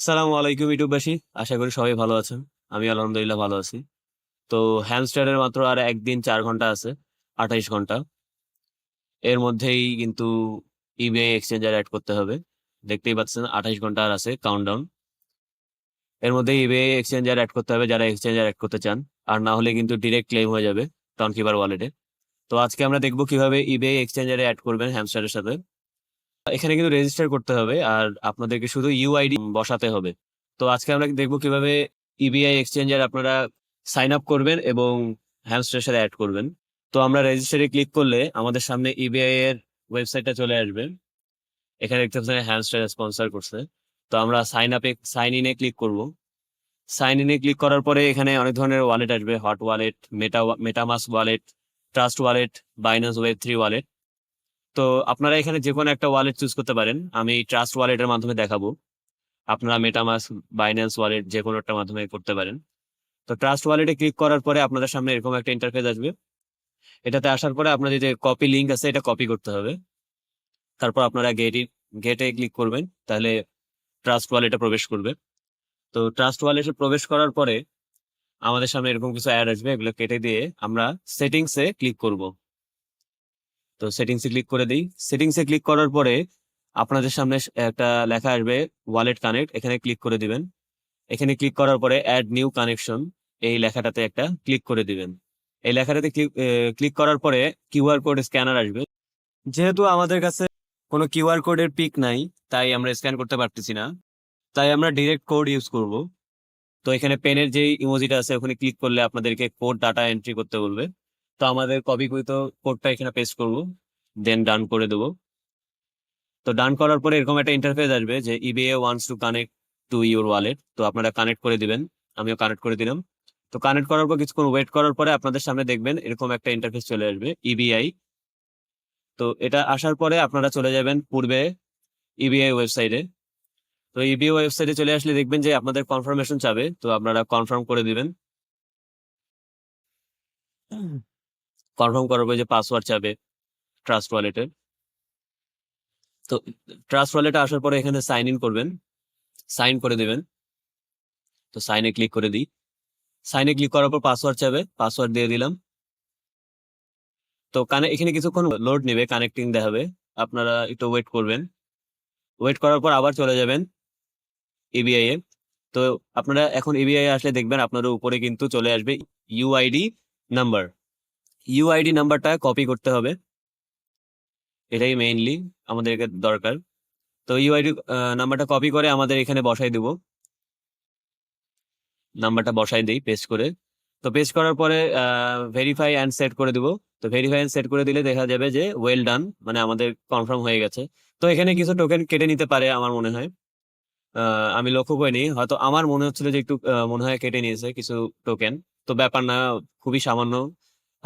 সালামু আলাইকুম ইউটিউববাসী আশা করি সবাই ভালো আছেন। আমি আলহামদুলিল্লাহ ভালো আছি। তো হ্যামস্টারের মাত্র আর একদিন চার ঘণ্টা আছে, আঠাইশ ঘণ্টা। এর মধ্যেই কিন্তু ইবিআই এক্সচেঞ্জার অ্যাড করতে হবে। দেখতেই পাচ্ছেন, আঠাইশ ঘণ্টা আর আছে কাউন্টডাউন এর মধ্যে ইবিআই এক্সচেঞ্জার অ্যাড করতে হবে, যারা এক্সচেঞ্জার অ্যাড করতে চান। আর না হলে কিন্তু ডিরেক্ট ক্লেম হয়ে যাবে টনকিপার ওয়ালেটে তো আজকে আমরা দেখব কীভাবে ইবিআই এক্সচেঞ্জারে অ্যাড করবেন হ্যামস্টারের সাথে। এখানে কিন্তু রেজিস্টার করতে হবে আর আপনাদেরকে শুধু ইউআইডি বসাতে হবে। তো আজকে আমরা দেখব কীভাবে ইবিআই এক্সচেঞ্জার আপনারা সাইন আপ করবেন এবং হ্যামস্টারের সাথে অ্যাড করবেন। তো আমরা রেজিস্টারে ক্লিক করলে আমাদের সামনে ইবিআই এর ওয়েবসাইটটা চলে আসবে। এখানে দেখতে পাচ্ছেন হ্যামস্টার স্পন্সর করছে। তো আমরা সাইন আপে সাইন ইনে ক্লিক করব। সাইন ইনে ক্লিক করার পরে এখানে অনেক ধরনের ওয়ালেট আসবে। Hot wallet Meta MetaMask wallet trust wallet Binance web three wallet তো আপনারা এখানে যে কোনো একটা ওয়ালেট চুজ করতে পারেন। আমি ট্রাস্ট ওয়ালেটের মাধ্যমে দেখাবো। আপনারা মেটামাস বাইন্যান্স ওয়ালেট যে কোনো একটা মাধ্যমে করতে পারেন। তো ট্রাস্ট ওয়ালেটে ক্লিক করার পরে আপনাদের সামনে এরকম একটা ইন্টারফেস আসবে। এটাতে আসার পরে আপনাদের যে কপি লিঙ্ক আছে, এটা কপি করতে হবে। তারপর আপনারা গেটে গেটে ক্লিক করবেন, তাহলে ট্রাস্ট ওয়ালেটে প্রবেশ করবে। তো ট্রাস্ট ওয়ালেটে প্রবেশ করার পরে আমাদের সামনে এরকম কিছু অ্যাড আসবে, এগুলো কেটে দিয়ে আমরা সেটিংসে ক্লিক করব। তো সেটিংসে ক্লিক করে দিই। সেটিংসে ক্লিক করার পরে আপনাদের সামনে একটা লেখা আসবে ওয়ালেট কানেক্ট এখানে ক্লিক করে দিবেন। এখানে ক্লিক করার পরে অ্যাড নিউ কানেকশন এই লেখাটাতে একটা ক্লিক করে দিবেন। এই লেখাটাতে ক্লিক ক্লিক করার পরে কিউআর কোড স্ক্যানার আসবে। যেহেতু আমাদের কাছে কোনো কিউআর কোডের পিক নাই, তাই আমরা স্ক্যান করতে পারতেছি না। তাই আমরা ডিরেক্ট কোড ইউজ করব। তো এখানে পেনের যে ইমোজিটা আছে, ওখানে ক্লিক করলে আপনাদেরকে কোড ডাটা এন্ট্রি করতে বলবে। তো আমাদের কপি কপিকৃত কোডটা এখানে পেস্ট করব দেন ডান করে দেবো। তো ডান করার পরে এরকম একটা ইন্টারফেস আসবে যে EBA wants to connect to your wallet তো আপনারা কানেক্ট করে দিবেন, আমিও কানেক্ট করে দিলাম। তো কানেক্ট করার পর কিছুক্ষণ ওয়েট করার পরে আপনাদের সামনে দেখবেন এরকম একটা ইন্টারফেস চলে আসবে ইবিআই তো এটা আসার পরে আপনারা চলে যাবেন পূর্বে ইবিআই ওয়েবসাইটে তো ইবিআই ওয়েবসাইটে চলে আসলে দেখবেন যে আপনাদের কনফার্মেশন চাবে, তো আপনারা কনফার্ম করে দিবেন। কনফার্ম পরে যে পাসওয়ার্ড চাবে ট্রাস্ট ওয়ালেটের তো ট্রাস্ট ওয়ালেটে আসার পরে এখানে সাইন ইন করবেন। সাইন করে দেবেন। তো সাইনে ক্লিক করে দিই। সাইনে ক্লিক করার পর পাসওয়ার্ড চাবে। পাসওয়ার্ড দিয়ে দিলাম। তো কানে, এখানে কিছুক্ষণ লোড নেবে কানেক্টিং দেখাবে। আপনারা একটু ওয়েট করবেন। ওয়েট করার পর আবার চলে যাবেন ইবিআই এ। তো আপনারা এখন ইবিআই আসলে দেখবেন আপনাদের উপরে কিন্তু চলে আসবে ইউআইডি নাম্বার ইউআইডি নাম্বারটা কপি করতে হবে। এটাই মেইনলি আমাদেরকে দরকার। তো ইউআইডি নাম্বারটা কপি করে আমাদের এখানে বসাই দেব। নাম্বারটা বসাই দিই পেস্ট করে। তো পেস্ট করার পরে ভেরিফাই অ্যান্ড সেট করে দিব। তো ভেরিফাই অ্যান্ড সেট করে দিলে দেখা যাবে যে ওয়েল ডান মানে আমাদের কনফার্ম হয়ে গেছে। তো এখানে কিছু টোকেন কেটে নিতে পারে আমার মনে হয়। আমি লক্ষ্য করিনি। হয়তো আমার মনে হচ্ছিল যে একটু মনে হয় কেটে নিয়েছে কিছু টোকেন তো ব্যাপার না, খুবই সামান্য।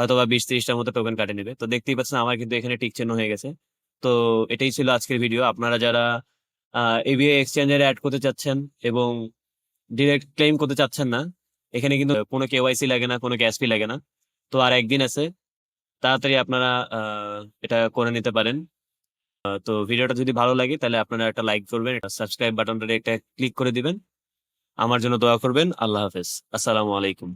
হয়তো বা বিশ ত্রিশটার মতো টোকেন কাটে নেবে। তো দেখতেই পাচ্ছেন আমার কিন্তু এখানে টিক চিহ্ন হয়ে গেছে। তো এটাই ছিল আজকের ভিডিও আপনারা যারা এবিআই এক্সচেঞ্জারে অ্যাড করতে চাচ্ছেন এবং ডিরেক্ট ক্লেম করতে চাচ্ছেন না, এখানে কিন্তু কোনো কেওয়াইসি লাগে না, কোনো গ্যাস ফি লাগে না। তো আর একদিন আছে, তাড়াতাড়ি আপনারা এটা করে নিতে পারেন। তো ভিডিওটা যদি ভালো লাগে, তাহলে আপনারা একটা লাইক করবেন সাবস্ক্রাইব বাটনটা একটা ক্লিক করে দিবেন। আমার জন্য দোয়া করবেন। আল্লাহ হাফেজ। আসসালামু আলাইকুম।